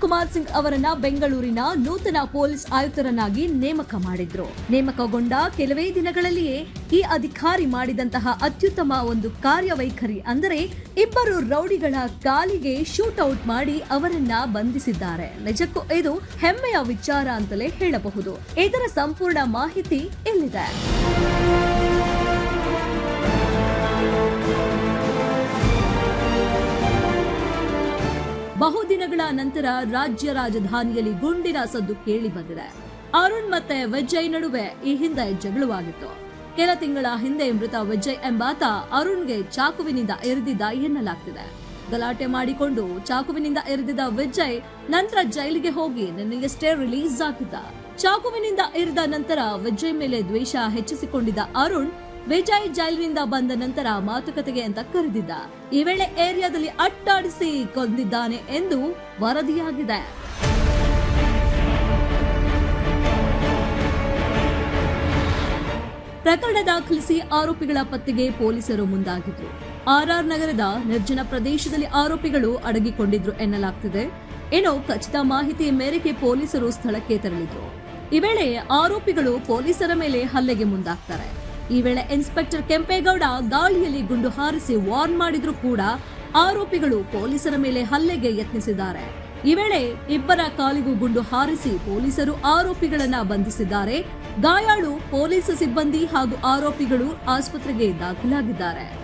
ಕುಮಾರ್ ಸಿಂಗ್ ಅವರನ್ನ ಬೆಂಗಳೂರಿನ ನೂತನ ಪೊಲೀಸ್ ಆಯುಕ್ತರನ್ನಾಗಿ ನೇಮಕ ಮಾಡಿದ್ರು. ನೇಮಕಗೊಂಡ ಕೆಲವೇ ದಿನಗಳಲ್ಲಿಯೇ ಈ ಅಧಿಕಾರಿ ಮಾಡಿದಂತಹ ಅತ್ಯುತ್ತಮ ಒಂದು ಕಾರ್ಯವೈಖರಿ ಅಂದರೆ ಇಬ್ಬರು ರೌಡಿಗಳ ಕಾಲಿಗೆ ಶೂಟೌಟ್ ಮಾಡಿ ಅವರನ್ನ ಬಂಧಿಸಿದ್ದಾರೆ. ನಿಜಕ್ಕೂ ಇದು ಹೆಮ್ಮೆಯ ವಿಚಾರ ಅಂತಲೇ ಹೇಳಬಹುದು. ಇದರ ಸಂಪೂರ್ಣ ಮಾಹಿತಿ ಇಲ್ಲಿದೆ. ಬಹುದಿನಗಳ ನಂತರ ರಾಜ್ಯ ರಾಜಧಾನಿಯಲ್ಲಿ ಗುಂಡಿನ ಸದ್ದು ಕೇಳಿ ಬಂದಿದೆ. ಅರುಣ್ ಮತ್ತೆ ವಿಜಯ್ ನಡುವೆ ಈ ಹಿಂದೆ ಜಗಳವಾಗಿತ್ತು. ಕೆಲ ತಿಂಗಳ ಹಿಂದೆ ಮೃತ ವಿಜಯ್ ಎಂಬಾತ ಅರುಣ್ಗೆ ಚಾಕುವಿನಿಂದ ಎರೆದಿದ್ದ ಎನ್ನಲಾಗ್ತಿದೆ. ಗಲಾಟೆ ಮಾಡಿಕೊಂಡು ಚಾಕುವಿನಿಂದ ಎರೆದಿದ್ದ ವಿಜಯ್ ನಂತರ ಜೈಲಿಗೆ ಹೋಗಿ ನಿನ್ನೆಯಷ್ಟೇ ರಿಲೀಸ್ ಆಗಿದ್ದ. ಚಾಕುವಿನಿಂದ ಇರಿದ ನಂತರ ವಿಜಯ್ ಮೇಲೆ ದ್ವೇಷ ಹೆಚ್ಚಿಸಿಕೊಂಡಿದ್ದ ಅರುಣ್ ವಿಜಯ್ ಜೈಲಿನಿಂದ ಬಂದ ನಂತರ ಮಾತುಕತೆಗೆ ಅಂತ ಕರೆದಿದ್ದ. ಈ ವೇಳೆ ಏರಿಯಾದಲ್ಲಿ ಅಟ್ಟಾಡಿಸಿ ಕೊಂದಿದ್ದಾನೆ ಎಂದು ವರದಿಯಾಗಿದೆ. ಪ್ರಕರಣ ದಾಖಲಿಸಿ ಆರೋಪಿಗಳ ಪತ್ತೆಗೆ ಪೊಲೀಸರು ಮುಂದಾಗಿದ್ರು. ಆರ್ಆರ್ ನಗರದ ನಿರ್ಜನ ಪ್ರದೇಶದಲ್ಲಿ ಆರೋಪಿಗಳು ಅಡಗಿಕೊಂಡಿದ್ರು ಎನ್ನಲಾಗ್ತಿದೆ. ಏನೋ ಖಚಿತ ಮಾಹಿತಿ ಮೇರೆಗೆ ಪೊಲೀಸರು ಸ್ಥಳಕ್ಕೆ ತೆರಳಿದ್ರು. ಈ ವೇಳೆ ಆರೋಪಿಗಳು ಪೊಲೀಸರ ಮೇಲೆ ಹಲ್ಲೆಗೆ ಮುಂದಾಗ್ತಾರೆ. ಈ ವೇಳೆ ಇನ್ಸ್ಪೆಕ್ಟರ್ ಕೆಂಪೇಗೌಡ ಗಾಳಿಯಲ್ಲಿ ಗುಂಡು ಹಾರಿಸಿ ವಾರ್ನ್ ಮಾಡಿದ್ರು ಕೂಡ ಆರೋಪಿಗಳು ಪೊಲೀಸರ ಮೇಲೆ ಹಲ್ಲೆಗೆ ಯತ್ನಿಸಿದ್ದಾರೆ. ಈ ವೇಳೆ ಇಬ್ಬರ ಕಾಲಿಗೂ ಗುಂಡು ಹಾರಿಸಿ ಪೊಲೀಸರು ಆರೋಪಿಗಳನ್ನ ಬಂಧಿಸಿದ್ದಾರೆ. ಗಾಯಾಳು ಪೊಲೀಸ್ ಸಿಬ್ಬಂದಿ ಹಾಗೂ ಆರೋಪಿಗಳು ಆಸ್ಪತ್ರೆಗೆ ದಾಖಲಾಗಿದ್ದಾರೆ.